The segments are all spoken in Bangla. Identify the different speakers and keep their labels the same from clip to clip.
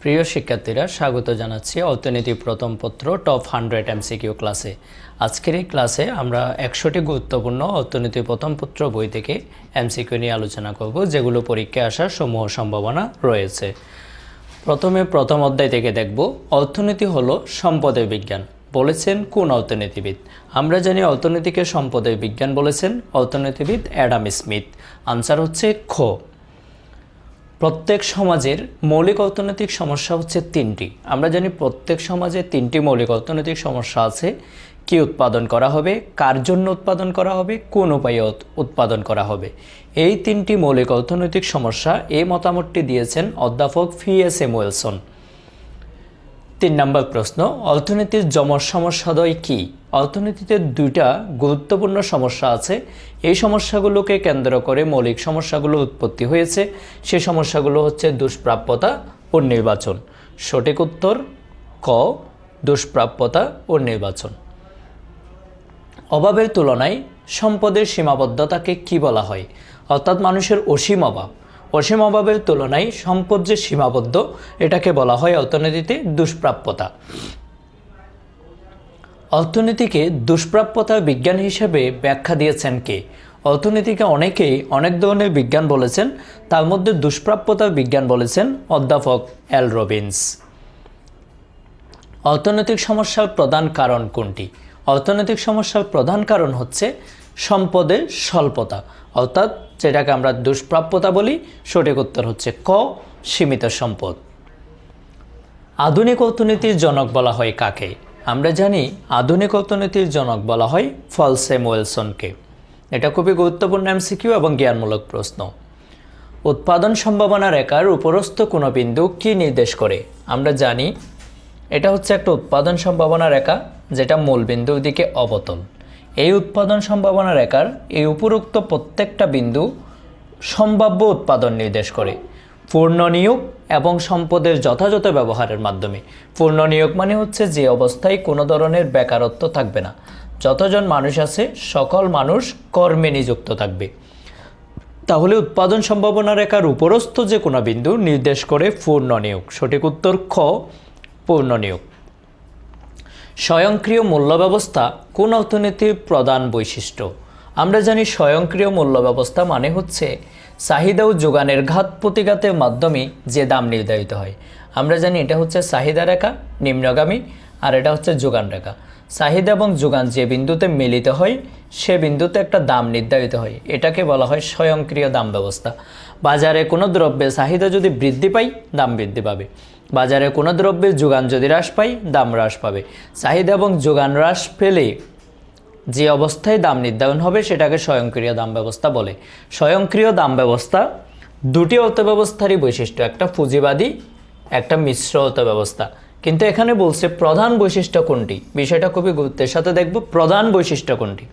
Speaker 1: প্রিয় শিক্ষার্থীরা, স্বাগত জানাচ্ছি অর্থনীতি প্রথম পত্র টপ হান্ড্রেড এমসিকিউ ক্লাসে। আজকের এই ক্লাসে আমরা একশোটি গুরুত্বপূর্ণ অর্থনীতি প্রথম পত্র বই থেকে এমসিকিউ নিয়ে আলোচনা করব, যেগুলো পরীক্ষায় আসার সমূহ সম্ভাবনা রয়েছে। প্রথমে প্রথম অধ্যায় থেকে দেখব, অর্থনীতি হলো সম্পদের বিজ্ঞান। বলেছেন কোন অর্থনীতিবিদ? আমরা জানি অর্থনীতিকে সম্পদের বিজ্ঞান বলেছেন অর্থনীতিবিদ অ্যাডাম স্মিথ। আনসার হচ্ছে খ। প্রত্যেক সমাজের মৌলিক অর্থনৈতিক সমস্যা হচ্ছে তিনটি। আমরা জানি প্রত্যেক সমাজে তিনটি মৌলিক অর্থনৈতিক সমস্যা আছে। কি উৎপাদন করা হবে, কার জন্য উৎপাদন করা হবে, কোন উপায়ে উৎপাদন করা হবে। এই তিনটি মৌলিক অর্থনৈতিক সমস্যা এই মতামতটি দিয়েছেন অধ্যাপক ফি এস এম ওয়েলসন। তিন নম্বর প্রশ্ন, অর্থনীতির যমজ সমস্যাদ্বয় কী? অর্থনীতিতে দুইটা গুরুত্বপূর্ণ সমস্যা আছে। এই সমস্যাগুলোকে কেন্দ্র করে মৌলিক সমস্যাগুলো উৎপত্তি হয়েছে। সে সমস্যাগুলো হচ্ছে দুষ্প্রাপ্যতা ও নির্বাচন। সঠিক উত্তর, ক, দুষ্প্রাপ্যতা ও নির্বাচন। অভাবের তুলনায় সম্পদের সীমাবদ্ধতাকে কি বলা হয়? অর্থাৎ মানুষের অসীম অভাব। অসীম অভাবের তুলনায় সম্পদ যে সীমাবদ্ধ, এটাকে বলা হয় অর্থনীতিতে দুষ্প্রাপ্যতা। অর্থনীতিকে দুষ্প্রাপ্যতার বিজ্ঞান হিসেবে ব্যাখ্যা দিয়েছেন কে? অর্থনীতিকে অনেকেই অনেক ধরনের বিজ্ঞান বলেছেন, তার মধ্যে দুষ্প্রাপ্যতার বিজ্ঞান বলেছেন অধ্যাপক এল রবিন্স। অর্থনৈতিক সমস্যার প্রধান কারণ কোনটি? অর্থনৈতিক সমস্যার প্রধান কারণ হচ্ছে সম্পদের স্বল্পতা, অর্থাৎ যেটাকে আমরা দুষ্প্রাপ্যতা বলি, সঠিক উত্তর হচ্ছে ক, সীমিত সম্পদ। আধুনিক অর্থনীতির জনক বলা হয় কাকে? আমরা জানি আধুনিক অর্থনীতির জনক বলা হয় ফলসেম ওয়েলসনকে এটা খুবই গুরুত্বপূর্ণ এমসিকিউ এবং জ্ঞানমূলক প্রশ্ন। উৎপাদন সম্ভাবনা রেখার উপরস্থ কোনো বিন্দু কী নির্দেশ করে? আমরা জানি এটা হচ্ছে একটা উৎপাদন সম্ভাবনা রেখা যেটা মূল বিন্দুর দিকে অবতল। এই উৎপাদন সম্ভাবনা রেখার এই উপরোক্ত প্রত্যেকটা বিন্দু সম্ভাব্য উৎপাদন নির্দেশ করে। পূর্ণ নিয়োগ এবং সম্পদের যথাযথ ব্যবহারের মাধ্যমে। পূর্ণ নিয়োগ মানে হচ্ছে যে অবস্থায় কোনো ধরনের বেকারত্ব থাকবে না। যতজন মানুষ আছে, সকল মানুষ কর্মে নিযুক্ত থাকবে। তাহলে উৎপাদন সম্ভাবনা রেখার উপরস্থ যে কোনো বিন্দু নির্দেশ করে পূর্ণ নিয়োগ। সঠিক উত্তর খ, পূর্ণ নিয়োগ। স্বয়ংক্রিয় মূল্য ব্যবস্থা কোন অর্থনীতির প্রধান বৈশিষ্ট্য? আমরা জানি স্বয়ংক্রিয় মূল্য ব্যবস্থা মানে হচ্ছে চাহিদা ও যোগানের ঘাত প্রতিঘাতের মাধ্যমে যে দাম নির্ধারিত হয়। আমরা জানি এটা হচ্ছে চাহিদা রেখা, নিম্নগামী, আর এটা হচ্ছে যোগান রেখা। চাহিদা এবং যোগান যে বিন্দুতে মিলিত হয়, সে বিন্দুতে একটা দাম নির্ধারিত হয়। এটাকে বলা হয় স্বয়ংক্রিয় দাম ব্যবস্থা। বাজারে কোনো দ্রব্যের চাহিদা যদি বৃদ্ধি পায়, দাম বৃদ্ধি পাবে। বাজারে কোনো দ্রব্যের যোগান যদি হ্রাস পায়, দাম হ্রাস পাবে। চাহিদা এবং যোগান হ্রাস পেলে যে অবস্থায় দাম নির্ধারণ হবে, সেটাকে স্বয়ংক্রিয় দাম ব্যবস্থা বলে। স্বয়ংক্রিয় দাম ব্যবস্থা দুটি অর্থব্যবস্থারই বৈশিষ্ট্য, একটা পুঁজিবাদী, একটা মিশ্র অর্থব্যবস্থা। কিন্তু এখানে বলছে প্রধান বৈশিষ্ট্য কোনটি? বিষয়টা খুবই গুরুত্বের সাথে দেখব, প্রধান বৈশিষ্ট্য কোনটি?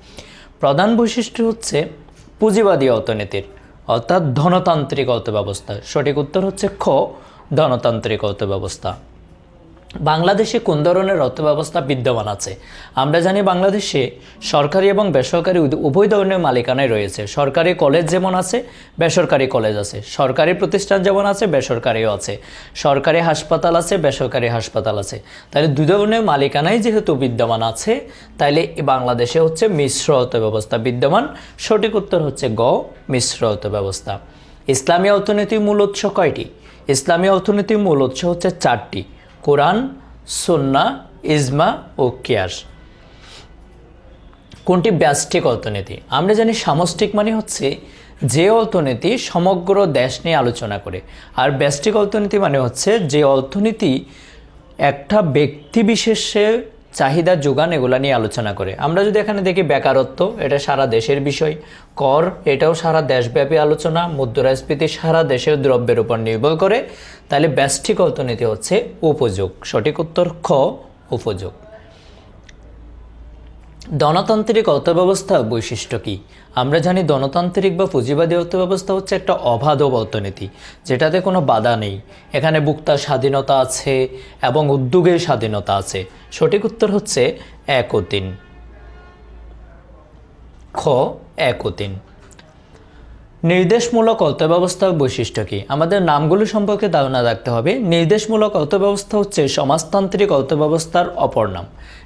Speaker 1: প্রধান বৈশিষ্ট্য হচ্ছে পুঁজিবাদী অর্থনীতির, অর্থাৎ ধনতান্ত্রিক অর্থব্যবস্থা। সঠিক উত্তর হচ্ছে খ ধনতান্ত্রিক অর্থব্যবস্থা। বাংলাদেশে কোন ধরনের অর্থব্যবস্থা বিদ্যমান আছে? আমরা জানি বাংলাদেশে সরকারি এবং বেসরকারি উভয় ধরনের মালিকানায় রয়েছে। সরকারি কলেজ যেমন আছে, বেসরকারি কলেজ আছে। সরকারি প্রতিষ্ঠান যেমন আছে, বেসরকারিও আছে। সরকারি হাসপাতাল আছে, বেসরকারি হাসপাতাল আছে। তাহলে দুই ধরনের মালিকানাই যেহেতু বিদ্যমান আছে তাইলে বাংলাদেশে হচ্ছে মিশ্র অর্থব্যবস্থা বিদ্যমান। সঠিক উত্তর হচ্ছে গ, মিশ্র অর্থব্যবস্থা। ইসলামী অর্থনীতির মূল উৎস কয়টি? ইসলামী অর্থনীতির মূল উৎস হচ্ছে চারটি, কোরআন, সন্না, ইজমা ও কেয়াস। কোনটি ব্যষ্টিক অর্থনীতি? আমরা জানি সামষ্টিক মানে হচ্ছে যে অর্থনীতি সমগ্র দেশ নিয়ে আলোচনা করে। আর ব্যষ্টিক অর্থনীতি মানে হচ্ছে যে অর্থনীতি একটা ব্যক্তি বিশেষে চাহিদা যোগান এগুলা নিয়ে আলোচনা করে। আমরা যদি এখানে দেখি বেকারত্ব, এটা সারা দেশের বিষয়। কর, এটাও সারা দেশব্যাপী আলোচনা। মুদ্রাস্ফীতি সারা দেশের দ্রব্যের উপর নির্ভর করে। তাহলে ব্যষ্টিক অর্থনীতি হচ্ছে উপযোগ। সঠিক উত্তর খ, উপযোগ। ধনতান্ত্রিক অর্থব্যবস্থা বৈশিষ্ট্য কী? আমরা জানি গণতান্ত্রিক বা পুঁজিবাদী অর্থব্যবস্থা হচ্ছে একটা অবাধব অর্থনীতি, যেটাতে কোনো বাধা নেই। এখানে বুক্তার স্বাধীনতা আছে এবং উদ্যোগের স্বাধীনতা আছে। সঠিক উত্তর হচ্ছে এক খ এক নির্দেশমূলক অর্থব্যবস্থার বৈশিষ্ট্য কী? আমাদের নামগুলো সম্পর্কে ধারণা রাখতে হবে। নির্দেশমূলক অর্থব্যবস্থা হচ্ছে সমাজতান্ত্রিক অর্থব্যবস্থার অপর নাম।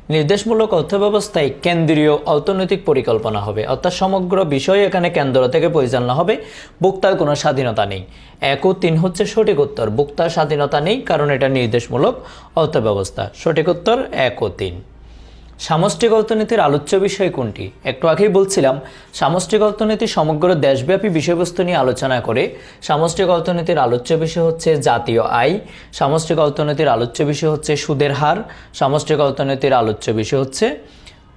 Speaker 1: নির্দেশমূলক অর্থব্যবস্থায় কেন্দ্রীয় অর্থনৈতিক পরিকল্পনা হবে। অর্থাৎ সমগ্র বিষয় এখানে কেন্দ্র থেকে পরিচালনা হবে। ভোক্তার কোনো স্বাধীনতা নেই। এক ও তিন হচ্ছে সঠিক উত্তর। ভোক্তার স্বাধীনতা নেই, কারণ এটা নির্দেশমূলক অর্থব্যবস্থা। সঠিক উত্তর এক ও তিন। সামষ্টিক অর্থনীতির আলোচ্য বিষয় কোনটি? একটু আগেই বলছিলাম, সামষ্টিক অর্থনীতি সমগ্র দেশব্যাপী বিষয়বস্তু নিয়ে আলোচনা করে, সামষ্টিক অর্থনীতির আলোচ্য বিষয় হচ্ছে জাতীয় আয়, সামষ্টিক অর্থনীতির আলোচ্য বিষয় হচ্ছে সুদের হার, সামষ্টিক অর্থনীতির আলোচ্য বিষয় হচ্ছে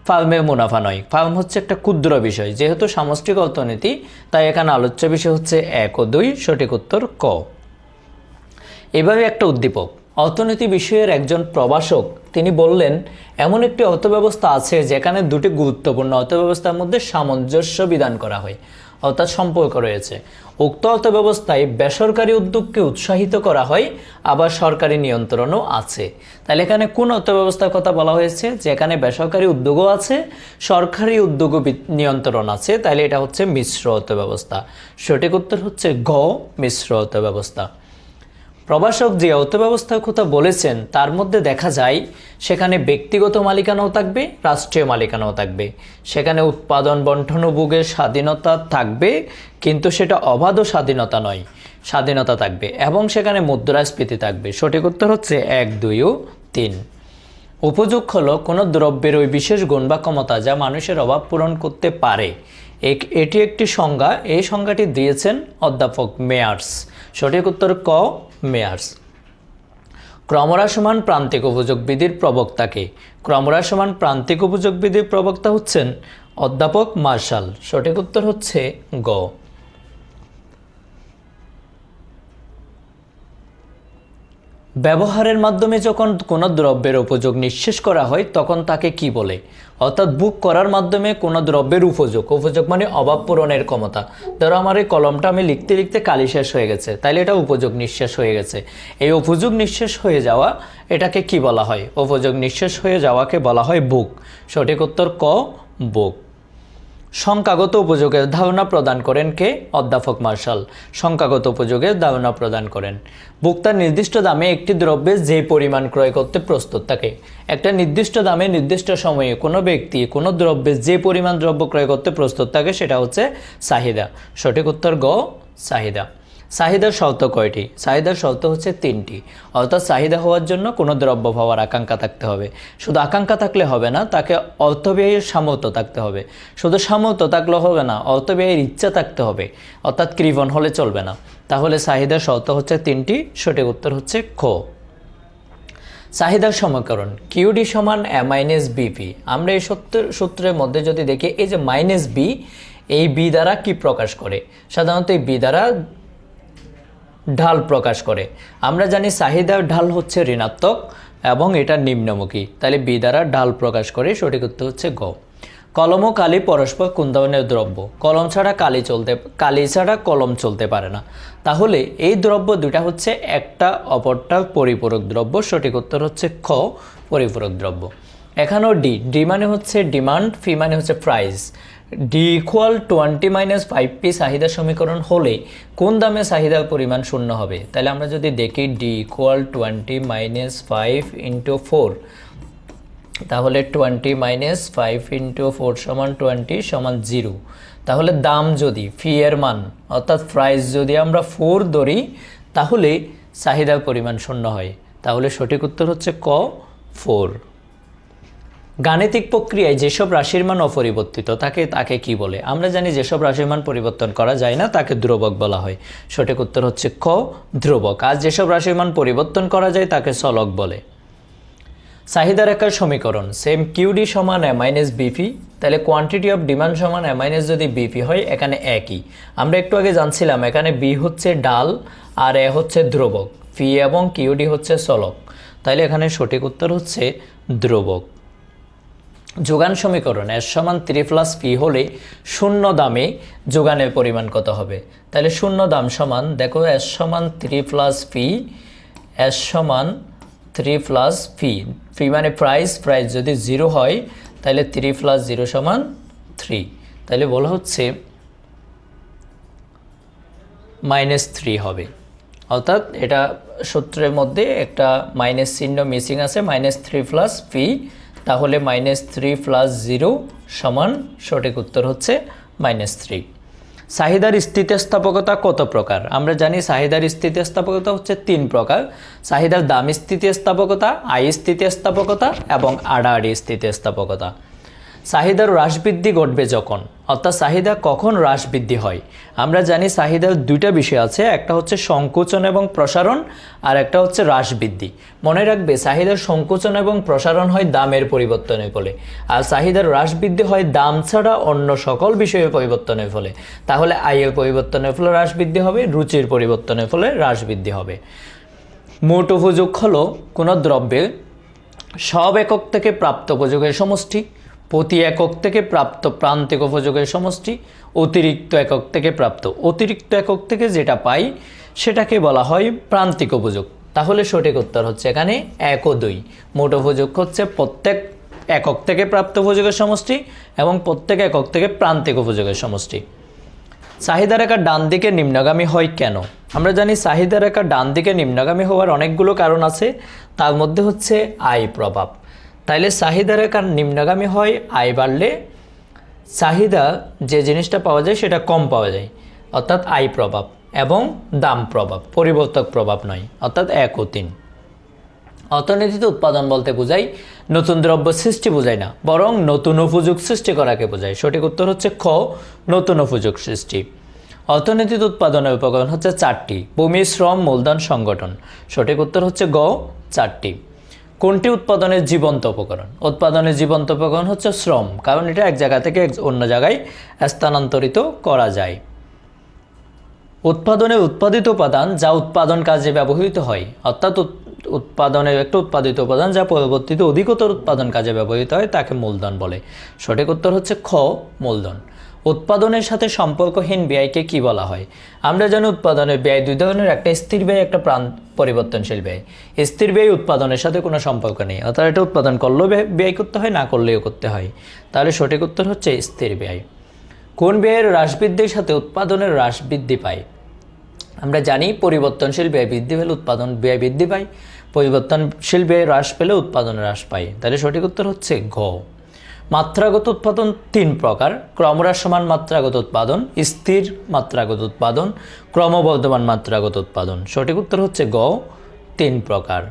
Speaker 1: ফার্মের মুনাফা নয়। ফার্ম হচ্ছে একটা ক্ষুদ্র বিষয়, যেহেতু সামষ্টিক অর্থনীতি, তাই এখানে আলোচ্য বিষয় হচ্ছে এক ও দুই, সঠিক উত্তর ক। এভাবে একটা উদ্দীপক, অর্থনীতি বিষয়ের একজন প্রভাষক তিনি বললেন, এমন একটি অর্থব্যবস্থা আছে যেখানে দুটি গুরুত্বপূর্ণ অর্থব্যবস্থার মধ্যে সামঞ্জস্য বিধান করা হয়, অর্থাৎ সম্পর্ক রয়েছে। উক্ত অর্থব্যবস্থায় বেসরকারি উদ্যোগকে উৎসাহিত করা হয়, আবার সরকারি নিয়ন্ত্রণও আছে। তাহলে এখানে কোন অর্থব্যবস্থার কথা বলা হয়েছে? যেখানে বেসরকারি উদ্যোগও আছে, সরকারি উদ্যোগও নিয়ন্ত্রণ আছে, তাহলে এটা হচ্ছে মিশ্র অর্থব্যবস্থা। সঠিক উত্তর হচ্ছে গ, মিশ্র অর্থব্যবস্থা। প্রভাষক যে অর্থব্যবস্থার কথা বলেছেন, তার মধ্যে দেখা যায়, সেখানে ব্যক্তিগত মালিকানাও থাকবে, রাষ্ট্রীয় মালিকানাও থাকবে। সেখানে উৎপাদন বন্টন ভোগের স্বাধীনতা থাকবে, কিন্তু সেটা অবাধ স্বাধীনতা নয়, স্বাধীনতা থাকবে এবং সেখানে মুদ্রাস্ফীতি থাকবে। সঠিক উত্তর হচ্ছে এক, দুই ও তিন। উপযোগ হলো কোনো দ্রব্যের ওই বিশেষ গুণ বা ক্ষমতা যা মানুষের অভাব পূরণ করতে পারে। এটি একটি সংজ্ঞা, এই সংজ্ঞাটি দিয়েছেন অধ্যাপক মেয়ার্স। সঠিক উত্তর ক, মেয়ার্স। ক্রমরাসমান প্রান্তিক উপযোগ বিধির প্রবক্তাকে ক্রমরাসমান প্রান্তিক উপযোগ বিধির প্রবক্তা হচ্ছেন অধ্যাপক মার্শাল। সঠিক উত্তর হচ্ছে গ। ব্যবহারের মাধ্যমে যখন কোনো দ্রব্যের উপযোগ নিঃশেষ করা হয়, তখন তাকে কি বলে? অর্থাৎ বুক করার মাধ্যমে কোনো দ্রব্যের উপযোগ। উপযোগ মানে অভাব পূরণের ক্ষমতা। ধরো আমার এই কলমটা আমি লিখতে লিখতে কালি শেষ হয়ে গেছে, তাইলে এটা উপযোগ নিঃশেষ হয়ে গেছে। এই উপযোগ নিঃশেষ হয়ে যাওয়া, এটাকে কি বলা হয়? উপযোগ নিঃশেষ হয়ে যাওয়াকে বলা হয় বুক। সঠিক উত্তর ক, বুক। সংখ্যাগত উপযোগের ধারণা প্রদান করেন কে? অধ্যাপক মার্শাল। সংখ্যাগত উপযোগের ধারণা প্রদান করেন। ভোক্তা নির্দিষ্ট দামে একটি দ্রব্যের যে পরিমাণ ক্রয় করতে প্রস্তুত থাকে। একটা নির্দিষ্ট দামে নির্দিষ্ট সময়ে কোনো ব্যক্তি কোনো দ্রব্যের যে পরিমাণ দ্রব্য ক্রয় করতে প্রস্তুত থাকে সেটা হচ্ছে চাহিদা। সঠিক উত্তর গ, চাহিদা। চাহিদার শর্ত কয়টি? চাহিদার শর্ত হচ্ছে তিনটি। অর্থাৎ চাহিদা হওয়ার জন্য কোনো দ্রব্য পাওয়ার আকাঙ্ক্ষা থাকতে হবে। শুধু আকাঙ্ক্ষা থাকলে হবে না, তাকে অর্থব্যয়ের সামর্থ্য থাকতে হবে। শুধু সামর্থ্য থাকলে হবে না, অর্থব্যয়ের ইচ্ছা থাকতে হবে। অর্থাৎ কৃপণ হলে চলবে না। তাহলে চাহিদার শর্ত হচ্ছে তিনটি, সঠিক উত্তর হচ্ছে খ। চাহিদার সমীকরণ, কিউডি সমান এ মাইনাস বিপি আমরা এই সূত্র সূত্রের মধ্যে যদি দেখি, এই যে মাইনাস বি, এই বি দ্বারা কি প্রকাশ করে? সাধারণত এই বি দ্বারা ঢাল প্রকাশ করে। আমরা জানি চাহিদার ঢাল হচ্ছে ঋণাত্মক এবং এটা নিম্নমুখী। তাহলে বি দ্বারা ঢাল প্রকাশ করে সঠিক উত্তর হচ্ছে গ। কলম ও কালি পরস্পর কোন ধরনের দ্রব্য? কলম ছাড়া কালি চলতে, কালি ছাড়া কলম চলতে পারে না। তাহলে এই দ্রব্য দুটা হচ্ছে একটা অপরটা পরিপূরক দ্রব্য। সঠিক উত্তর হচ্ছে খ, পরিপূরক দ্রব্য। এখানেও ডি ডি মানে হচ্ছে ডিমান্ড, ফি মানে হচ্ছে price. D equal twenty minus five P চাহিদা সমীকরণ হলে কোন দামে চাহিদার পরিমাণ শূন্য হবে? তাহলে আমরা যদি দেখি D equal twenty minus five into four তাহলে twenty minus five into four সমান টোয়েন্টি সমান জিরো তাহলে দাম যদি ফি এর মান, অর্থাৎ প্রাইস যদি আমরা ফোর ধরি, তাহলে চাহিদার পরিমাণ শূন্য হয়। তাহলে সঠিক উত্তর হচ্ছে ক ফোর গাণিতিক প্রক্রিয়ায় যেসব রাশির মান অপরিবর্তিত, তাকে তাকে কি বলে? আমরা জানি যেসব রাশির মান পরিবর্তন করা যায় না, তাকে ধ্রুবক বলা হয়। সঠিক উত্তর হচ্ছে ক, ধ্রুবক। আর যেসব রাশির মান পরিবর্তন করা যায়, তাকে চলক বলে। চাহিদা রেখার সমীকরণ সেম কিউডি সমান এ মাইনাস বিপি তাহলে কোয়ান্টিটি অফ ডিমান্ড সমান এ মাইনাস যদি বিপি হয়, এখানে একই। আমরা একটু আগে জানছিলাম, এখানে বি হচ্ছে ডাল আর এ হচ্ছে ধ্রুবক। পি এবং কিউডি হচ্ছে চলক তাহলে এখানে সঠিক উত্তর হচ্ছে ধ্রুবক। যোগান সমীকরণ এস সমান থ্রি প্লাস পি হলে শূন্য দামে যোগানের পরিমাণ কত হবে? তাহলে শূন্য দাম সমান, দেখো এস সমান থ্রি প্লাস পি এস সমান থ্রি প্লাস পি পি মানে প্রাইস প্রাইস যদি জিরো হয়, তাহলে থ্রি প্লাস জিরো সমান থ্রি তাহলে বলা হচ্ছে মাইনাস থ্রি হবে। অর্থাৎ এটা সূত্রের মধ্যে একটা মাইনাস চিহ্ন মিসিং আছে মাইনাস থ্রি প্লাস পি তাহলে মাইনাস থ্রি প্লাস জিরো সমান সঠিক উত্তর হচ্ছে মাইনাস থ্রি চাহিদার স্থিতিস্থাপকতা কত প্রকার? আমরা জানি চাহিদার স্থিতিস্থাপকতা হচ্ছে তিন প্রকার। চাহিদার দাম স্থিতিস্থাপকতা আয় স্থিতিস্থাপকতা এবং আড়াআড়ি স্থিতিস্থাপকতা। চাহিদার হ্রাস বৃদ্ধি ঘটবে যখন? অর্থাৎ চাহিদা কখন হ্রাস বৃদ্ধি হয়? আমরা জানি চাহিদার দুইটা বিষয় আছে, একটা হচ্ছে সংকোচন এবং প্রসারণ, আর একটা হচ্ছে হ্রাস বৃদ্ধি। মনে রাখবে, চাহিদার সংকোচন এবং প্রসারণ হয় দামের পরিবর্তনের ফলে, আর চাহিদার হ্রাস বৃদ্ধি হয় দাম ছাড়া অন্য সকল বিষয়ের পরিবর্তনের ফলে। তাহলে আয়ের পরিবর্তনের ফলে হ্রাস বৃদ্ধি হবে, রুচির পরিবর্তনের ফলে হ্রাস বৃদ্ধি হবে। মোট উপযোগ হলো কোনো দ্রব্যের সব একক থেকে প্রাপ্ত উপযোগের সমষ্টি। প্রতি একক থেকে প্রাপ্ত প্রান্তিক উপযোগের সমষ্টি অতিরিক্ত একক থেকে প্রাপ্ত অতিরিক্ত একক থেকে যেটা পাই সেটাকে বলা হয় প্রান্তিক উপযোগ। তাহলে সঠিক উত্তর হচ্ছে এখানে এক ও দুই। মোট উপযোগ হচ্ছে প্রত্যেক একক থেকে প্রাপ্ত উপযোগের সমষ্টি এবং প্রত্যেক একক থেকে প্রান্তিক উপযোগের সমষ্টি। চাহিদা রেখা ডান দিকে নিম্নগামী হয় কেন? আমরা জানি চাহিদা রেখা ডান দিকে নিম্নগামী হওয়ার অনেকগুলো কারণ আছে, তার মধ্যে হচ্ছে আয় প্রভাব। তাইলে চাহিদা রেখার নিম্নগামী হয়, আয় বাড়লে চাহিদা যে জিনিসটা পাওয়া যায় সেটা কম পাওয়া যায়। অর্থাৎ আয় প্রভাব এবং দাম প্রভাব, পরিবর্তক প্রভাব নয়, অর্থাৎ এক ও তিন। অর্থনীতিতে উৎপাদন বলতে বোঝাই, নতুন দ্রব্য সৃষ্টি বোঝায় না, বরং নতুন উপযোগ সৃষ্টি করাকে বোঝায়। সঠিক উত্তর হচ্ছে খ, নতুন উপযোগ সৃষ্টি। অর্থনীতিতে উৎপাদনের উপকরণ হচ্ছে চারটি, ভূমি, শ্রম, মূলধন, সংগঠন। সঠিক উত্তর হচ্ছে গ, চারটি। কোনটি উৎপাদনের জীবন্ত উপকরণ? উৎপাদনের জীবন্ত উপকরণ হচ্ছে শ্রম, কারণ এটা এক জায়গা থেকে অন্য জায়গায় স্থানান্তরিত করা যায়। উৎপাদনে উৎপাদিত উপাদান যা উৎপাদন কাজে ব্যবহৃত হয়, অর্থাৎ উৎ- উৎপাদনের একটা উৎপাদিত উপাদান যা পরবর্তীতে অধিকতর উৎপাদন কাজে ব্যবহৃত হয়, তাকে মূলধন বলে। সঠিক উত্তর হচ্ছে খ, মূলধন। উৎপাদনের সাথে সম্পর্কহীন ব্যয়কে কি বলা হয়? আমরা জানি উৎপাদনের ব্যয় দুই ধরনের, একটা স্থির ব্যয়, একটা প্রাণ পরিবর্তনশীল ব্যয়। স্থির ব্যয় উৎপাদনের সাথে কোনো সম্পর্ক নেই, অর্থাৎ এটা উৎপাদন করলেও ব্যয়- করতে হয়, না করলেও করতে হয়। তাহলে সঠিক উত্তর হচ্ছে স্থির ব্যয়। কোন ব্যয়ের হ্রাস বৃদ্ধির সাথে উৎপাদনের হ্রাস বৃদ্ধি পায়? আমরা জানি পরিবর্তনশীল ব্যয় বৃদ্ধি পেলে উৎপাদন, ব্যয় বৃদ্ধি পায়। পরিবর্তনশীল ব্যয় হ্রাস পেলে উৎপাদন হ্রাস পায়। তাহলে সঠিক উত্তর হচ্ছে ঘ। মাত্রাগত উৎপাদন তিন প্রকার। ক্রমহ্রাসমান মাত্রাগত উৎপাদন, স্থির মাত্রাগত উৎপাদন, ক্রমবর্ধমান মাত্রাগত উৎপাদন। সঠিক উত্তর হচ্ছে গ, তিন প্রকার।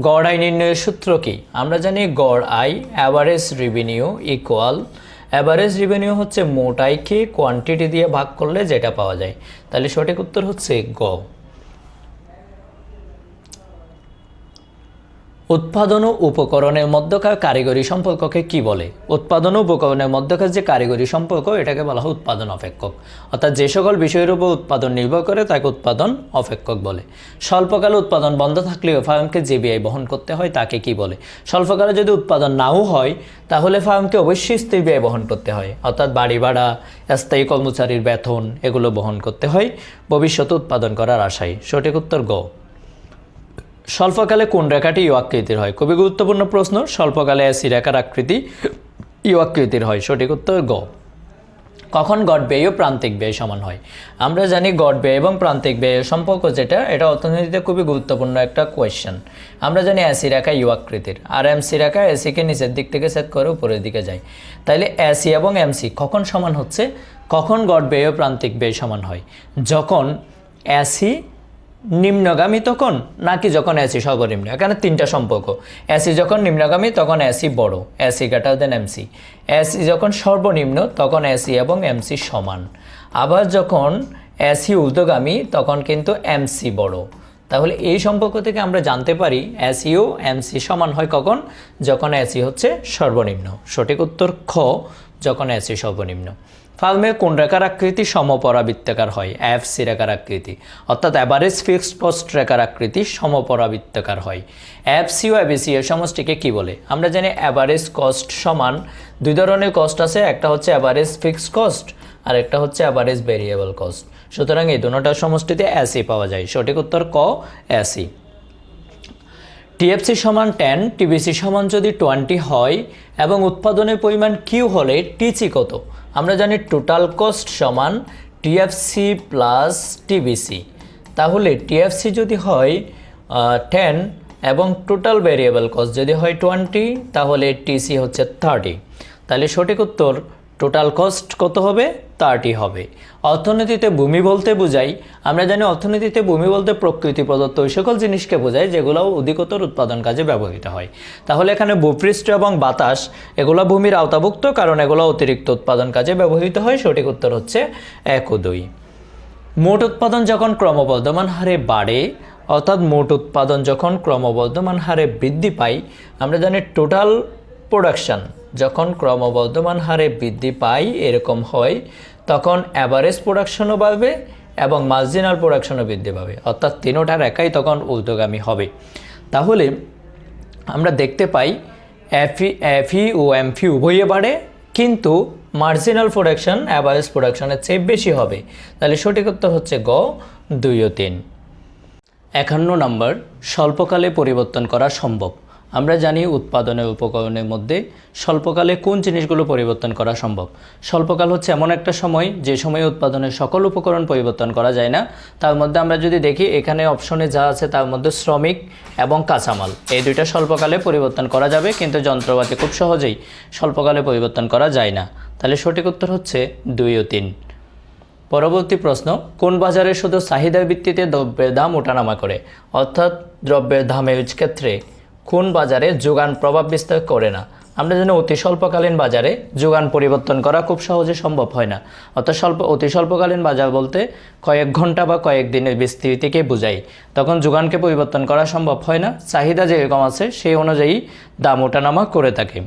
Speaker 1: গড় আয় নির্ণয়ের সূত্র কি? আমরা জানি গড় আয় average revenue equal average revenue হচ্ছে মোট আয়কে কোয়ান্টিটি দিয়ে ভাগ করলে যেটা পাওয়া যায়। তাহলে সঠিক উত্তর হচ্ছে গ। উৎপাদন ও উপকরণের মধ্যকার কারিগরি সম্পর্ককে কি বলে? উৎপাদন ও উপকরণের মধ্যকার যে কারিগরি সম্পর্ক, এটাকে বলা হয় উৎপাদন অপেক্ষক। অর্থাৎ যে সকল বিষয়ের উপর উৎপাদন নির্ভর করে, তাকে উৎপাদন অপেক্ষক বলে। স্বল্পকালে উৎপাদন বন্ধ থাকলেও ফার্মকে যে ব্যয় বহন করতে হয়, তাকে কি বলে? স্বল্পকালে যদি উৎপাদন নাও হয়, তাহলে ফার্মকে অবশ্যই স্থির ব্যয় বহন করতে হয়। অর্থাৎ বাড়ি ভাড়া, স্থায়ী কর্মচারীর বেতন, এগুলো বহন করতে হয়। ভবিষ্যতে উৎপাদন করার আশায়। সঠিক উত্তর গ। স্বল্পকালে কোন রেখাটি ইউ আকৃতির হয়? খুবই গুরুত্বপূর্ণ প্রশ্ন। স্বল্পকালে অ্যাসি রেখার আকৃতি ইউ আকৃতির হয়। সঠিক উত্তর গ। কখন গড় ব্যয় ও প্রান্তিক ব্যয় সমান হয়? আমরা জানি গড় ব্যয় এবং প্রান্তিক ব্যয়ের সম্পর্ক যেটা, এটা অর্থনীতিতে খুবই গুরুত্বপূর্ণ একটা কোয়েশ্চেন আমরা জানি অ্যাসি রেখা ইউ আকৃতির। আর এমসি রেখা এসিকে নিচের দিক থেকে সেট করে উপরের দিকে যায়। তাইলে অ্যাসি এবং এমসি কখন সমান হচ্ছে? কখন গড় ব্যয় ও প্রান্তিক ব্যয় সমান হয়? যখন অ্যাসি নিম্নগামী তখন? নাকি যখন অ্যাসি সর্বনিম্ন? এখানে তিনটা সম্পর্ক। অ্যাসি যখন নিম্নগামী, তখন অ্যাসি বড়। অ্যাসি গ্রেটার দেন এমসি অ্যাসি যখন সর্বনিম্ন, তখন অ্যাসি এবং এমসি সমান। আবার যখন অ্যাসি ঊর্ধ্বগামী, তখন কিন্তু এমসি বড়। তাহলে এই সম্পর্ক থেকে আমরা জানতে পারি অ্যাসি ও এমসি সমান হয় কখন? যখন অ্যাসি হচ্ছে সর্বনিম্ন। সঠিক উত্তর খ, যখন অ্যাসি সর্বনিম্ন। ফার্মে কোন রেখার আকৃতি সমপরাবৃত্তাকার হয়? সি রেখার আকৃতি অর্থাৎ অ্যাভারেজ ফিক্সড কস্ট রেখার আকৃতি সমপরাবৃত্তাকার হয়। এফ সি ও এবিসি এর সমষ্টিকে কী বলে? আমরা জানি অ্যাভারেজ কস্ট সমান দুই ধরনের কস্ট আছে, একটা হচ্ছে অ্যাভারেজ ফিক্সড কস্ট আর একটা হচ্ছে অ্যাভারেজ ভেরিয়েবল কস্ট সুতরাং এই দুটোটার সমষ্টিতে অ্যাসি পাওয়া যায়। সঠিক উত্তর ক অ্যাসি টিএফসি সমান টেন টিবিসি সমান যদি টোয়েন্টি হয়, এবং উৎপাদনের পরিমাণ কিউ হলে টিচি কত? আমরা জানি টোটাল কস্ট সমান টিএফসি প্লাস টিবিসি তাহলে টিএফসি যদি হয় টেন এবং টোটাল ভ্যারিয়েবল কস্ট যদি হয় টোয়েন্টি তাহলে টিসি হচ্ছে থার্টি তাহলে সঠিক উত্তর টোটাল কস্ট কত হবে? থার্টি হবে। অর্থনীতিতে ভূমি বলতে বোঝাই, আমরা জানি অর্থনীতিতে ভূমি বলতে প্রকৃতি, প্রদত্ত ওই সকল জিনিসকে বোঝায় যেগুলো অধিকতর উৎপাদন কাজে ব্যবহৃত হয়। তাহলে এখানে ভূপৃষ্ঠ এবং বাতাস, এগুলো ভূমির আওতাভুক্ত, কারণ এগুলো অতিরিক্ত উৎপাদন কাজে ব্যবহৃত হয়। সঠিক উত্তর হচ্ছে এক ও দুই। মোট উৎপাদন যখন ক্রমবর্ধমান হারে বাড়ে, অর্থাৎ মোট উৎপাদন যখন ক্রমবর্ধমান হারে বৃদ্ধি পায়, আমরা জানি টোটাল প্রোডাকশন যখন ক্রমবর্ধমান হারে বৃদ্ধি পায় এরকম হয়, তখন অ্যাভারেজ প্রোডাকশনও বাড়বে এবং মার্জিনাল প্রোডাকশনও বৃদ্ধি পাবে। অর্থাৎ তিনোটার একাই তখন ঊর্ধ্বগামী হবে। তাহলে আমরা দেখতে পাই এফি এফি ও এমফি উভয়ে বাড়ে, কিন্তু মার্জিনাল প্রোডাকশন অ্যাভারেজ প্রোডাকশনের চেয়ে বেশি হবে। তাহলে সঠিক উত্তর হচ্ছে গ, দুই ও তিন। একান্ন নম্বর, স্বল্পকালে পরিবর্তন করা সম্ভব। আমরা জানি উৎপাদনের উপকরণের মধ্যে স্বল্পকালে কোন জিনিসগুলো পরিবর্তন করা সম্ভব। স্বল্পকাল হচ্ছে এমন একটা সময়, যে সময়ে উৎপাদনের সকল উপকরণ পরিবর্তন করা যায় না। তার মধ্যে আমরা যদি দেখি, এখানে অপশনে যা আছে তার মধ্যে শ্রমিক এবং কাঁচামাল। এই দুইটা স্বল্পকালে পরিবর্তন করা যাবে, কিন্তু যন্ত্রপাতি খুব সহজেই স্বল্পকালে পরিবর্তন করা যায় না। তাহলে সঠিক উত্তর হচ্ছে দুই ও তিন। পরবর্তী প্রশ্ন, কোন বাজারে শুধু চাহিদার ভিত্তিতে দ্রব্যের দাম ওঠানামা করে? অর্থাৎ দ্রব্যের দামের ক্ষেত্রে কোন বাজারে যোগান প্রভাব বিস্তার করে না? আমরা জানি অতি স্বল্পকালীন বাজারে যোগান পরিবর্তন করা খুব সহজে সম্ভব হয় না। অর্থাৎ স্বল্প, অতি স্বল্পকালীন বাজার বলতে কয়েক ঘণ্টা বা কয়েক দিনের বিস্তৃতিকে বোঝাই তখন যোগানকে পরিবর্তন করা সম্ভব হয় না। চাহিদা যেরকম আছে, সেই অনুযায়ী দাম ওঠানামা করে থাকে।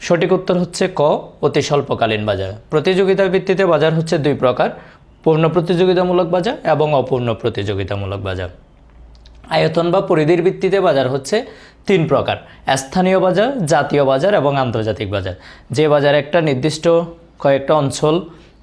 Speaker 1: সঠিক উত্তর হচ্ছে ক, অতি স্বল্পকালীন বাজার। প্রতিযোগিতার ভিত্তিতে বাজার হচ্ছে দুই প্রকার, পূর্ণ প্রতিযোগিতামূলক বাজার এবং অপূর্ণ প্রতিযোগিতামূলক বাজার। আয়তন বা পরিধির ভিত্তিতে বাজার হচ্ছে তিন প্রকার, স্থানীয় বাজার, জাতীয় বাজার এবং আন্তর্জাতিক বাজার। যে বাজার একটা নির্দিষ্ট কয়েকটা অঞ্চল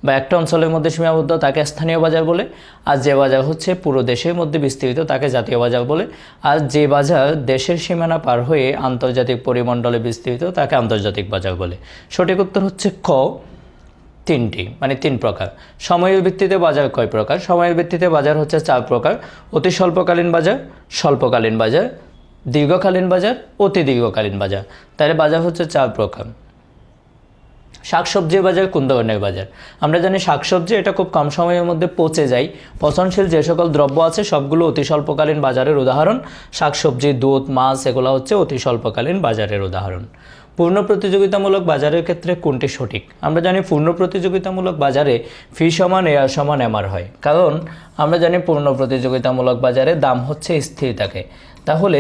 Speaker 1: বা একটা অঞ্চলের মধ্যে সীমাবদ্ধ তাকে স্থানীয় বাজার বলে, আর যে বাজার হচ্ছে পুরো দেশের মধ্যে বিস্তৃত তাকে জাতীয় বাজার বলে, আর যে বাজার দেশের সীমানা পার হয়ে আন্তর্জাতিক পরিমণ্ডলে বিস্তৃত তাকে আন্তর্জাতিক বাজার বলে। সঠিক উত্তর হচ্ছে ক তিনটি মানে তিন প্রকার। সময়ের ভিত্তিতে বাজার কয় প্রকার? সময়ের ভিত্তিতে বাজার হচ্ছে চার প্রকার। অতি স্বল্পকালীন বাজার স্বল্পকালীন বাজার, দীর্ঘকালীন বাজার, অতি দীর্ঘকালীন বাজার। তাহলে বাজার হচ্ছে চার প্রকার। শাকসবজির বাজার, কোন ধরনের বাজার? আমরা জানি শাকসবজি, এটা খুব কম সময়ের মধ্যে পচে যায়। পচনশীল যে সকল দ্রব্য আছে, সবগুলো অতি স্বল্পকালীন বাজারের উদাহরণ। শাকসবজি, দুধ, মাছ, এগুলো হচ্ছে অতি স্বল্পকালীন বাজারের উদাহরণ। পূর্ণ প্রতিযোগিতামূলক বাজারের ক্ষেত্রে কোনটি সঠিক? আমরা জানি পূর্ণ প্রতিযোগিতামূলক বাজারে ফি সমান এয়ার সমান এমআর হয়। কারণ আমরা জানি পূর্ণ প্রতিযোগিতামূলক বাজারে দাম হচ্ছে স্থির থাকে তাহলে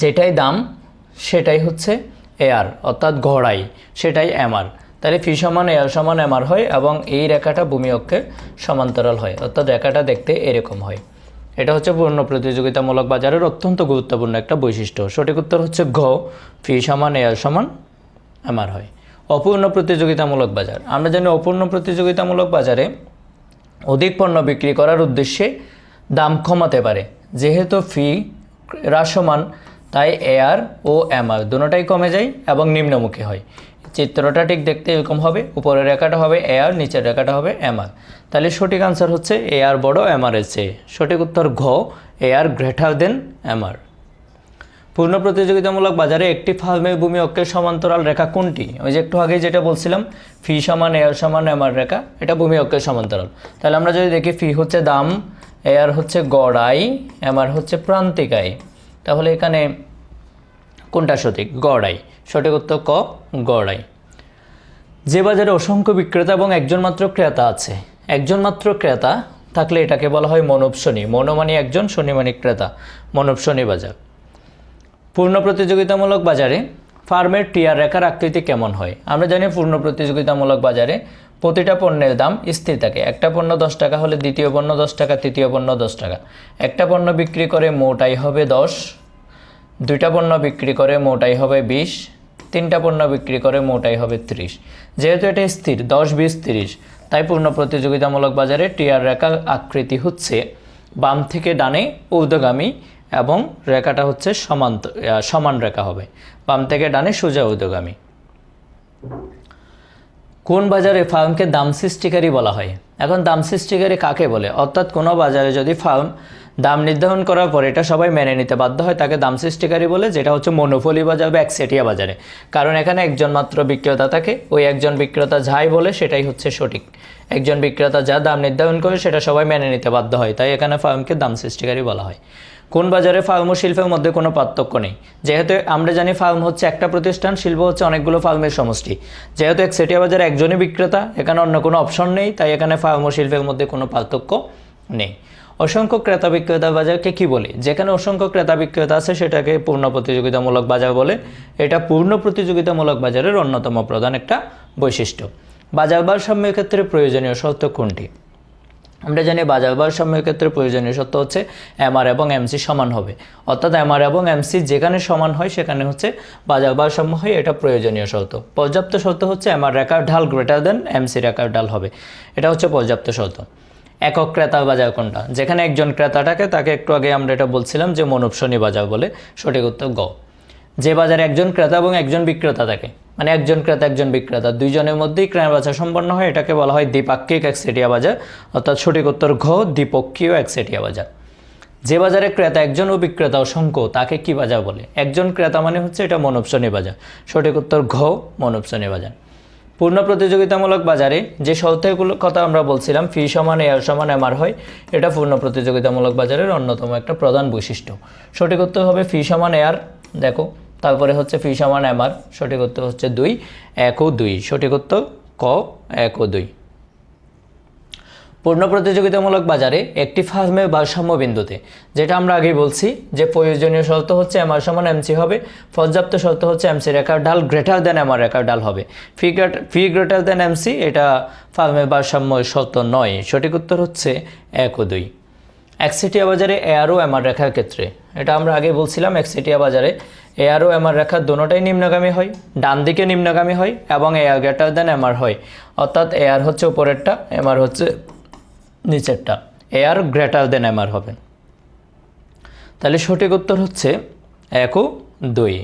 Speaker 1: যেটাই দাম, সেটাই হচ্ছে এয়ার অর্থাৎ ঘোড়াই, সেটাই এমআর তাহলে ফি সমান এয়ার সমান এমআর হয় এবং এই রেখাটা ভূমি অক্ষে সমান্তরাল হয়, অর্থাৎ রেখাটা দেখতে এরকম হয়। এটা হচ্ছে পূর্ণ প্রতিযোগিতামূলক বাজারের অত্যন্ত গুরুত্বপূর্ণ একটা বৈশিষ্ট্য। সঠিক উত্তর হচ্ছে ঘ ফি সমান এয়ার সমান এমআর হয়। অপূর্ণ প্রতিযোগিতামূলক বাজার। আমরা জানি অপূর্ণ প্রতিযোগিতামূলক বাজারে অধিক পণ্য বিক্রি করার উদ্দেশ্যে দাম কমাতে পারে। যেহেতু ফি হ্রাসমান তাই এয়ার ও এমআর দুটোটাই কমে যায় এবং নিম্নমুখী হয়। চিত্রটা ঠিক দেখতে এরকম হবে, উপরের রেখাটা হবে এয়ার নিচের রেখাটা হবে এমআর তাহলে সঠিক আনসার হচ্ছে এয়ার বড় এমআর এর চেয়ে। সঠিক উত্তর ঘ এয়ার গ্রেটার দেন এমআর পূর্ণ প্রতিযোগিতামূলক বাজারে একটি ফার্মের ভূমি অক্ষের সমান্তরাল রেখা কোনটি? ওই যে একটু আগে যেটা বলছিলাম ফি সমান এয়ার সমান এমআর রেখা, এটা ভূমি অক্ষের সমান্তরাল। তাহলে আমরা যদি দেখি ফি হচ্ছে দাম এয়ার হচ্ছে গড় গড়াই এমআর হচ্ছে প্রান্তিক আয়। তাহলে এখানে কোনটা সঠিক? গড়াই। সঠিক উত্তর ক? গড়াই। যে বাজারে অসংখ্য বিক্রেতা এবং একজন মাত্র ক্রেতা আছে, একজন মাত্র ক্রেতা থাকলে এটাকে বলা হয় মনব শনি। মনোমানি একজন শনিমানি ক্রেতা। মনব শনি বাজার। পূর্ণ প্রতিযোগিতামূলক বাজারে ফার্মের টিয়ার রেখার আকৃতি কেমন হয়? আমরা জানি পূর্ণ প্রতিযোগিতামূলক বাজারে প্রতিটা পণ্যের দাম স্থির থাকে। একটা পণ্য দশ টাকা হলে দ্বিতীয় পণ্য দশ টাকা, তৃতীয় পণ্য দশ টাকা। একটা পণ্য বিক্রি করে মোটাই হবে দশ দুইটা পণ্য বিক্রি করে মোটাই হবে বিশ, তিনটা পণ্য বিক্রি করে মোটাই হবে ত্রিশ। যেহেতু এটা স্থির, দশ বিশ তিরিশ, তাই পূর্ণ প্রতিযোগিতামূলক বাজারে টিয়ার রেখা আকৃতি হচ্ছে বাম থেকে ডানে ঊর্ধ্বগামী এবং রেখাটা হচ্ছে সমান্ত সমান রেখা হবে। বাম থেকে ডানে সোজা ঊর্ধ্বগামী। কোন বাজারে ফার্মকে দাম সৃষ্টিকারী বলা হয়? এখন দাম সৃষ্টিকারী কাকে বলে? অর্থাৎ কোনো বাজারে যদি ফার্ম দাম নির্ধারণ করার পর এটা সবাই মেনে নিতে বাধ্য হয় তাকে দাম সৃষ্টিকারী বলে, যেটা হচ্ছে মনোফলি বাজার বা একসেটিয়া বাজারে। কারণ এখানে একজন মাত্র বিক্রেতা থাকে, ওই একজন বিক্রেতা যাই বলে সেটাই হচ্ছে সঠিক। একজন বিক্রেতা যা দাম নির্ধারণ করে সেটা সবাই মেনে নিতে বাধ্য হয়, তাই এখানে ফার্মকে দাম সৃষ্টিকারী বলা হয়। কোন বাজারে ফার্ম ও শিল্পের মধ্যে কোনো পার্থক্য নেই। যেহেতু আমরা জানি ফার্ম হচ্ছে একটা প্রতিষ্ঠান, শিল্প হচ্ছে অনেকগুলো ফার্মের সমষ্টি। যেহেতু এক সেটিয়া বাজারে একজনই বিক্রেতা, এখানে অন্য কোনো অপশন নেই, তাই এখানে ফার্ম ও শিল্পের মধ্যে কোনো পার্থক্য নেই। অসংখ্য ক্রেতা বিক্রেতা বাজারকে কি বলে? যেখানে অসংখ্য ক্রেতা বিক্রেতা আছে, সেটাকে পূর্ণ প্রতিযোগিতামূলক বাজার বলে। এটা পূর্ণ প্রতিযোগিতামূলক বাজারের অন্যতম প্রধান একটা বৈশিষ্ট্য। বাজার ভারসাম্যের ক্ষেত্রে প্রয়োজনীয় শর্ত কোনটি? আমরা জানি বাজার ভারসাম্যের ক্ষেত্রে প্রয়োজনীয় সত্য হচ্ছে এমআর এবং এমসি সমান হবে। অর্থাৎ এমআর এবং এমসি যেখানে সমান হয়, সেখানে হচ্ছে বাজার ভারসাম্য হয়, এটা প্রয়োজনীয় শর্ত। পর্যাপ্ত শর্ত হচ্ছে এমআর রেখার ঢাল গ্রেটার দেন এমসি রেখার ঢাল হবে। এটা হচ্ছে পর্যাপ্ত শর্ত। একক ক্রেতা বাজার কোনটা? যেখানে একজন ক্রেতাটাকে তাকে একটু আগে আমরা এটা বলছিলাম যে মনুপশনী বাজার বলে, সঠিক উত্তর গ। যে বাজারে একজন ক্রেতা এবং একজন বিক্রেতা থাকে মানে একজন ক্রেতা, একজন বিক্রেতা, দুইজনের মধ্যেই ক্রয় বাজার সম্পন্ন হয়, এটাকে বলা হয় দ্বিপাক্ষিক একসেটিয়া বাজার, অর্থাৎ সঠিক উত্তর ঘ, দ্বিপক্ষীয় একসেটিয়া বাজার। যে বাজারে ক্রেতা একজন ও বিক্রেতা অসংখ্য, তাকে কি বাজার বলে? একজন ক্রেতা মানে হচ্ছে এটা মনোপশনী বাজার। সঠিক উত্তর ঘ মনোপশনী বাজার। পূর্ণ প্রতিযোগিতামূলক বাজারে যে শর্তগুলোর কথা আমরা বলছিলাম, ফি সমান এয়ার সমান এমআর হয়, এটা পূর্ণ প্রতিযোগিতামূলক বাজারের অন্যতম একটা প্রধান বৈশিষ্ট্য। সঠিক উত্তর হবে ফি সমান এয়ার দেখো, তারপরে হচ্ছে ফি সমান এমআর সঠিক উত্তর হচ্ছে দুই, এক ও দুই। সঠিক উত্তর ক, এক ও দুই। পূর্ণ প্রতিযোগিতামূলক বাজারে একটি ফার্মের ভারসাম্য বিন্দুতে, যেটা আমরা আগেই বলছি যে প্রয়োজনীয় শর্ত হচ্ছে এমআর সমান এমসি হবে, পর্যাপ্ত শর্ত হচ্ছে এমসি রেখার ডাল গ্রেটার দেন এমআর রেখার ডাল হবে। P greater P greater than MC এটা ফার্মের ভারসাম্য শর্ত নয়। সঠিক উত্তর হচ্ছে এক ও দুই। একসেটিয়া বাজারে এআর ও এমআর রেখার ক্ষেত্রে, এটা আমরা আগে বলছিলাম একসেটিয়া বাজারে এআর ও এমআর রেখা দুটোটাই নিম্নগামী হয়, ডান দিকে নিম্নগামী হয় এবং এআর গ্রেটার দেন এমআর হয়। অর্থাৎ এআর হচ্ছে উপরেরটা এমআর হচ্ছে নিচেরটা এআর গ্রেটার দেন এমআর হবে। তাহলে সঠিক উত্তর হচ্ছে এক ও দুই।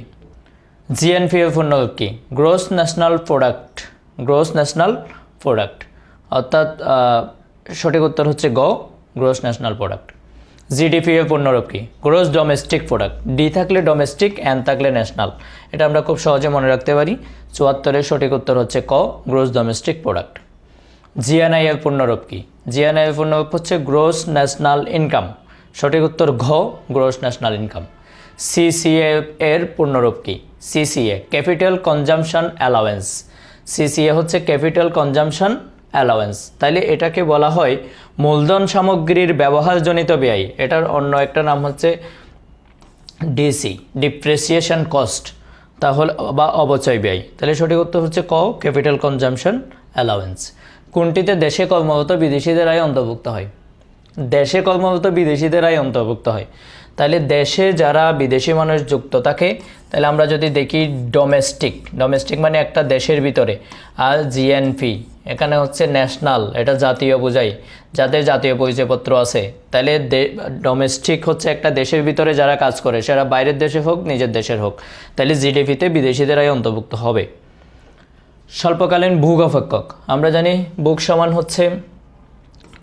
Speaker 1: জিএনপি এর পূর্ণ কি? Gross national product gross national product অর্থাৎ সঠিক উত্তর হচ্ছে গ গ্রোস ন্যাশনাল প্রোডাক্ট জিডিপি এর পূর্ণরূপ কি? গ্রোস ডোমেস্টিক প্রোডাক্ট ডি থাকলে ডোমেস্টিক অ্যান থাকলে ন্যাশনাল এটা আমরা খুব সহজে মনে রাখতে পারি। চুয়াত্তরের সঠিক উত্তর হচ্ছে ক গ্রোস ডোমেস্টিক প্রোডাক্ট জিএনআই এর পূর্ণরূপ কি? জিএনআই এর পূর্ণরূপ হচ্ছে গ্রোস ন্যাশনাল ইনকাম সঠিক উত্তর ঘ গ্রোস ন্যাশনাল ইনকাম সিসিএ এর পূর্ণরূপ কি? CCA capital consumption allowance CCA হচ্ছে ক্যাপিটাল কনজামশন অ্যালাওয়েন্স তাইলে এটাকে বলা হয় মূলধন সামগ্রীর ব্যবহারজনিত ব্যয়। এটার অন্য একটা নাম হচ্ছে ডিসি ডিপ্রেসিয়েশন কস্ট তাহলে, বা অবচয় ব্যয়। তাহলে সঠিক উত্তর হচ্ছে ক ক্যাপিটাল কনজামশন অ্যালাউয়েন্স কোনটিতে দেশে কর্মরত বিদেশিদের আয় অন্তর্ভুক্ত হয়? দেশে কর্মরত বিদেশিদের আয় অন্তর্ভুক্ত হয়। তাহলে দেশে যারা বিদেশি মানুষ যুক্ত থাকে, তাহলে আমরা যদি দেখি ডোমেস্টিক ডোমেস্টিক মানে একটা দেশের ভিতরে, আর জিএনপি এখানে হচ্ছে ন্যাশনাল এটা জাতীয় বোঝাই, যাদের জাতীয় পরিচয়পত্র আছে। তাহলে ডোমেস্টিক হচ্ছে একটা দেশের ভিতরে যারা কাজ করে সেটা বাইরের দেশে হোক, নিজের দেশের হোক, তাহলে জিডিপিতে বিদেশিদের আয় অন্তর্ভুক্ত হবে। স্বল্পকালীন ভূগ অপেক্ষক। আমরা জানি বুক সমান হচ্ছে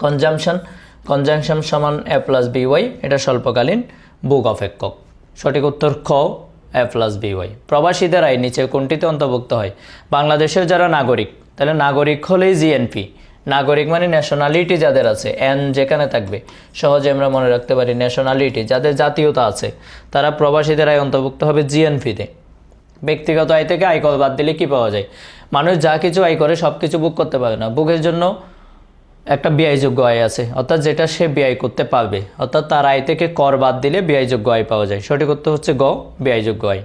Speaker 1: কনজামশন কনজাংশন সমান এ প্লাস বি ওয়াই এটা স্বল্পকালীন বুক অপেক্ষক। সঠিক উত্তর খ এ প্লাস বি ওয়াই প্রবাসীদের আয় নিচে কোনটিতে অন্তর্ভুক্ত হয়? বাংলাদেশের যারা নাগরিক, তাহলে নাগরিক হলেই জিএনপি নাগরিক মানে ন্যাশনালিটি যাদের আছে এন যেখানে থাকবে। সহজে আমরা মনে রাখতে পারি ন্যাশনালিটি যাদের জাতীয়তা আছে, তারা প্রবাসীদের আয় অন্তর্ভুক্ত হবে জিএনপিতে ব্যক্তিগত আয় থেকে আয়কর বাদ দিলে কি পাওয়া যায়? মানুষ যা কিছু আয় করে সব কিছু বুক করতে পারে না। বুকের জন্য একটা ব্যয়যোগ্য আয় আছে। অর্থাৎ যেটা সে ব্যয় করতে পারবে, অর্থাৎ তার আয় থেকে কর বাদ দিলে ব্যয়যোগ্য আয় পাওয়া যায়। সঠিক উত্তর হচ্ছে গ, ব্যয়যোগ্য আয়।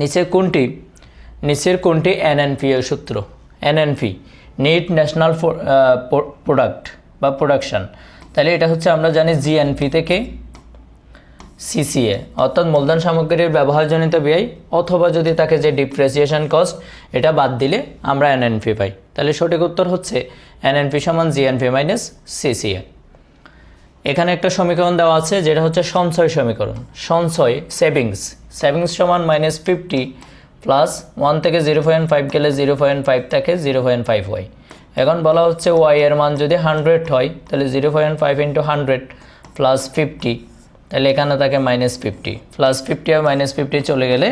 Speaker 1: নিচের কোনটি? নিচের কোনটি? এনএনপি সূত্র। এনএনপি নিট ন্যাশনাল প্রোডাক্ট বা প্রোডাকশন তাহলে এটা হচ্ছে আমরা জানি জিএনপি থেকে সিসিএ অর্থাৎ মূলধন সামগ্রীর ব্যবহারজনিত ব্যয় অথবা যদি তাকে যে ডিপ্রেসিয়েশন কস্ট এটা বাদ দিলে আমরা এনএনপি পাই। তাহলে সঠিক উত্তর হচ্ছে এনএনপি সমান জিএনপি মাইনাস সিসিএ এখানে একটা সমীকরণ দেওয়া আছে, যেটা হচ্ছে সঞ্চয় সমীকরণ। সঞ্চয় সেভিংস সেভিংস সমান মাইনাস ফিফটি প্লাস ওয়ান থেকে জিরো পয়েন্ট ফাইভ গেলে জিরো পয়েন্ট ফাইভ থাকে জিরো পয়েন্ট ফাইভ ওয়াই এখন বলা হচ্ছে ওয়াই এর মান যদি হান্ড্রেড হয়, তাহলে zero point five into hundred plus fifty তাহলে এখানে থাকে মাইনাস ফিফটি প্লাস ফিফটি আর মাইনাস ফিফটি চলে গেলে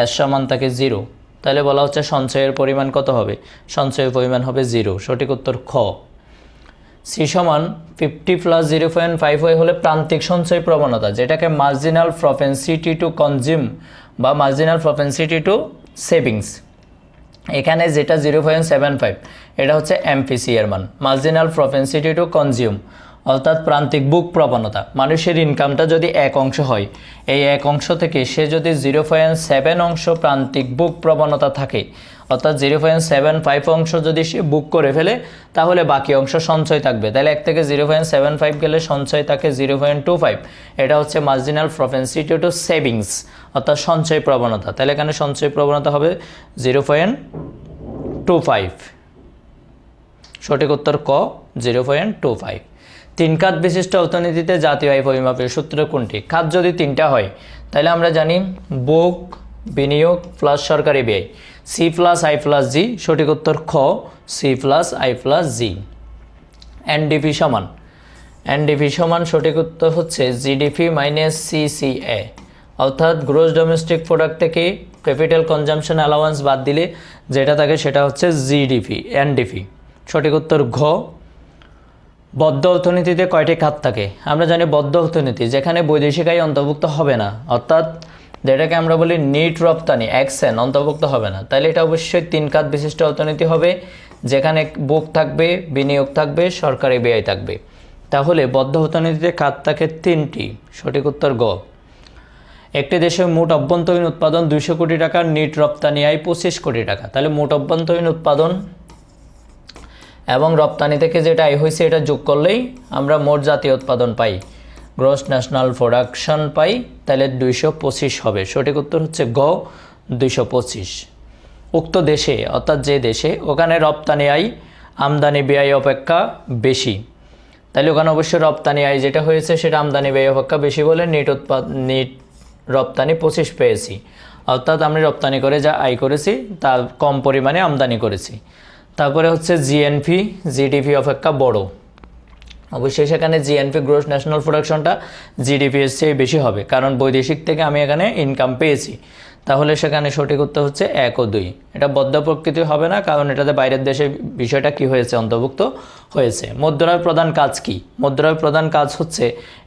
Speaker 1: এর সমান থাকে জিরো তাহলে বলা হচ্ছে সঞ্চয়ের পরিমাণ কত হবে? সঞ্চয়ের পরিমাণ হবে জিরো সঠিক উত্তর খ। সি সমান fifty plus zero point five Y হলে প্রান্তিক সঞ্চয় প্রবণতা, যেটাকে মার্জিনাল প্রপেন্সিটি টু কনজিউম বা মার্জিনাল প্রপেন্সিটি টু সেভিংস এখানে যেটা জিরো পয়েন্ট সেভেন ফাইভ এটা হচ্ছে এমপিসি এর মান। মার্জিনাল প্রপেন্সিটি টু কনজিউম অর্থাৎ প্রান্তিক বুক প্রবণতা, মানুষের ইনকামটা যদি এক অংশ হয়, এই এক অংশ থেকে সে যদি জিরো পয়েন্ট সেভেন অংশ প্রান্তিক বুক প্রবণতা থাকে, অর্থাৎ জিরো পয়েন্ট সেভেন ফাইভ অংশ যদি সে বুক করে ফেলে, তাহলে বাকি অংশ সঞ্চয় থাকবে। তাহলে এক থেকে জিরো পয়েন্ট সেভেন ফাইভ গেলে সঞ্চয় থাকে জিরো পয়েন্ট টু ফাইভ এটা হচ্ছে মার্জিনাল প্রপেন্সিটি টু সেভিংস অর্থাৎ সঞ্চয় প্রবণতা। তাহলে এখানে সঞ্চয় প্রবণতা হবে জিরো পয়েন্ট টু ফাইভ সঠিক উত্তর ক জিরো পয়েন্ট টু ফাইভ তিন খাত বিশিষ্ট অর্থনীতিতে জাতীয় আয় পরিমাপের সূত্র কোনটি? খাত যদি তিনটা হয়, তাহলে আমরা জানি বুক, বিনিয়োগ প্লাস সরকারি ব্যয়। C plus I plus G সঠিক উত্তর খ C plus I plus G NDP সমান। এনডিপি সমান সঠিক উত্তর হচ্ছে জিডিপি মাইনাস সিসিএ অর্থাৎ গ্রোস ডোমেস্টিক প্রোডাক্ট থেকে ক্যাপিটাল কনজামশন অ্যালাওয়ান্স বাদ দিলে যেটা থাকে সেটা হচ্ছে জিডিপি এনডিপি সঠিক উত্তর ঘ বদ্ধ অর্থনীতিতে কয়টি খাত থাকে? আমরা জানি বদ্ধ অর্থনীতি, যেখানে বৈদেশিক আয় অন্তর্ভুক্ত হবে না। অর্থাৎ যেটাকে আমরা বলি নিট রপ্তানি অ্যাকশন অন্তর্ভুক্ত হবে না। তাহলে এটা অবশ্যই তিন খাত বিশিষ্ট অর্থনীতি হবে, যেখানে বুক থাকবে, বিনিয়োগ থাকবে, সরকারি ব্যয় থাকবে। তাহলে বদ্ধ অর্থনীতিতে খাত থাকে তিনটি। সঠিক উত্তর গ। একটি দেশের মোট অভ্যন্তরীণ উৎপাদন দুইশো কোটি টাকা, নিট রপ্তানি আয় পঁচিশ কোটি টাকা। তাহলে মোট অভ্যন্তরীণ উৎপাদন এবং রপ্তানি থেকে যেটা আয় হয়েছে, এটা যোগ করলেই আমরা মোট জাতীয় উৎপাদন পাই। গ্রস ন্যাশনাল প্রোডাকশন পাই, তাহলে দুইশো পঁচিশ হবে। সঠিক উত্তর হচ্ছে গ, দুইশো পঁচিশ। উক্ত দেশে, অর্থাৎ যে দেশে, ওখানে রপ্তানি আয়, আমদানি ব্যয় অপেক্ষা বেশি। তাহলে ওখানে অবশ্যই রপ্তানি আয় যেটা হয়েছে, সেটা আমদানি ব্যয় অপেক্ষা বেশি বলে নিট উৎপাদ নিট রপ্তানি পঁচিশ পেয়েছি। অর্থাৎ আমি রপ্তানি করে যা আয় করেছি, তা কম পরিমাণে আমদানি করেছি। তারপরে হচ্ছে জিএনপি জিডিপি অপেক্ষা বড়। অবশ্যই সেখানে জিএনপি গ্রোস ন্যাশনাল প্রোডাকশনটা জিডিপি এর চেয়ে বেশি হবে, কারণ বৈদেশিক থেকে আমি এখানে ইনকাম পেয়েছি। তাহলে সেখানে সঠিক উত্তর হচ্ছে এক ও দুই। এটা বদ্ধ প্রকৃতি হবে না, কারণ এটাতে বাইরের দেশে বিষয়টা কি হয়েছে, অন্তর্ভুক্ত হয়েছে। মুদ্রার প্রধান কাজ কি? মুদ্রার প্রধান কাজ হচ্ছে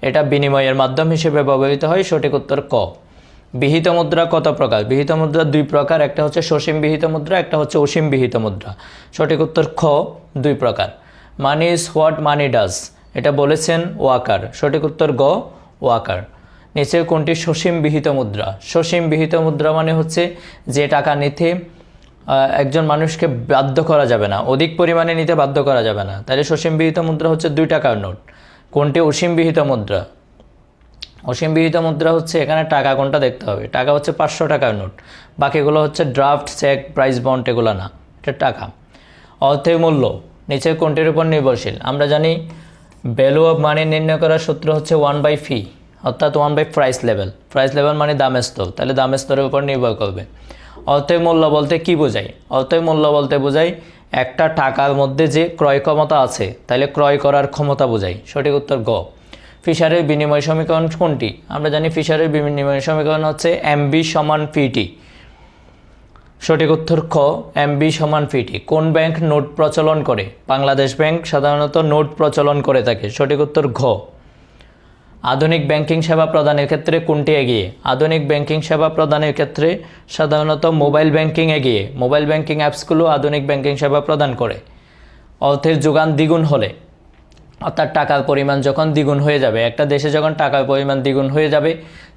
Speaker 1: এটা বিনিময়ের মাধ্যম হিসেবে ব্যবহৃত হয়, সঠিক উত্তর ক। বিহিত মুদ্রা কত প্রকার? বিহিত মুদ্রা দুই প্রকার, একটা হচ্ছে সসীম বিহিত মুদ্রা, একটা হচ্ছে অসীম বিহিত মুদ্রা। সঠিক উত্তর খ, দুই প্রকার। Money is what money does এটা বলেছেন ওয়াকার। সঠিক উত্তর গ, ওয়াকার। নিচের কোনটি? সসীম বিহিত মুদ্রা। সসীম বিহিত মুদ্রা মানে হচ্ছে যে টাকা নিতে একজন মানুষকে বাধ্য করা যাবে না, অধিক পরিমাণে নিতে বাধ্য করা যাবে না। তাহলে সসীম বিহিত মুদ্রা হচ্ছে দুই টাকার নোট। কোনটি? অসীম বিহিত মুদ্রা। অসীম বিহিত মুদ্রা হচ্ছে এখানে টাকা কোনটা দেখতে হবে। টাকা হচ্ছে পাঁচশো টাকার নোট। বাকিগুলো হচ্ছে ড্রাফট চেক প্রাইস বন্ড এগুলো না। এটা টাকা। অর্থের মূল্য। নিচের কোনটির উপর নির্ভরশীল? আমরা জানি ভ্যালু অফ মানি নির্ণয় করার সূত্র হচ্ছে ওয়ান বাই ফি অর্থাৎ one by price level price level মানে দামের স্তর তাহলে দামের স্তরের উপর নির্ভর করবে। অর্থের মূল্য বলতে কি বোঝায়? অর্থের মূল্য বলতে বোঝায় একটা টাকার মধ্যে যে ক্রয় ক্ষমতা আছে, তাহলে ক্রয় করার ক্ষমতা বোঝায়। সঠিক উত্তর গ। ফিশারের বিনিময় সমীকরণ কোনটি? আমরা জানি ফিশারের বিনিময় সমীকরণ হচ্ছে এমবি সমান ফিটি। সঠিক উত্তর খ, এমবি সমান ফিটি। কোন ব্যাংক নোট প্রচলন করে? বাংলাদেশ ব্যাংক সাধারণত নোট প্রচলন করে থাকে। সঠিক উত্তর ঘ। আধুনিক ব্যাংকিং সেবা প্রদানের ক্ষেত্রে কোনটি এগিয়ে? আধুনিক ব্যাংকিং সেবা প্রদানের ক্ষেত্রে সাধারণত মোবাইল ব্যাংকিং এগিয়ে। মোবাইল ব্যাংকিং অ্যাপসগুলো আধুনিক ব্যাংকিং সেবা প্রদান করে। অর্থের যোগান দ্বিগুণ হলে। অর্থাৎ টাকার পরিমাণ যখন দ্বিগুণ হয়ে যাবে, একটা দেশে যখন টাকার পরিমাণ দ্বিগুণ হয়ে যাবে,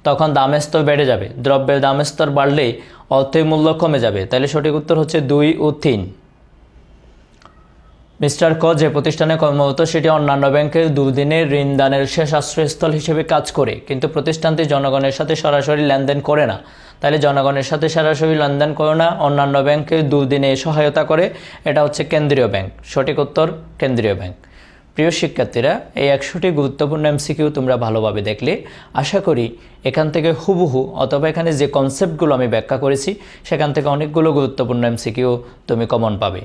Speaker 1: তখন দামের স্তর বেড়ে যাবে। দ্রব্যের দামের স্তর বাড়লেই অর্থের মূল্য কমে যাবে। তাহলে সঠিক উত্তর হচ্ছে দুই ও তিন। মিস্টার ক যে প্রতিষ্ঠানে কর্মরত, সেটি অন্যান্য ব্যাংকের দুদিনের ঋণদানের শেষ আশ্রয়স্থল হিসেবে কাজ করে, কিন্তু প্রতিষ্ঠানটি জনগণের সাথে সরাসরি লেনদেন করে না। তাহলে জনগণের সাথে সরাসরি লেনদেন করে না, অন্যান্য ব্যাংকের দুদিনে সহায়তা করে, এটা হচ্ছে কেন্দ্রীয় ব্যাংক। সঠিক উত্তর, কেন্দ্রীয় ব্যাংক। প্রিয় শিক্ষার্থীরা, এই একশোটি গুরুত্বপূর্ণ এমসিকিউ তোমরা ভালোভাবে দেখলে। আশা করি এখান থেকে হুবহু অথবা এখানে যে কনসেপ্টগুলো আমি ব্যাখ্যা করেছি, সেখান থেকে অনেকগুলো গুরুত্বপূর্ণ এমসিকিউ তুমি কমন পাবে।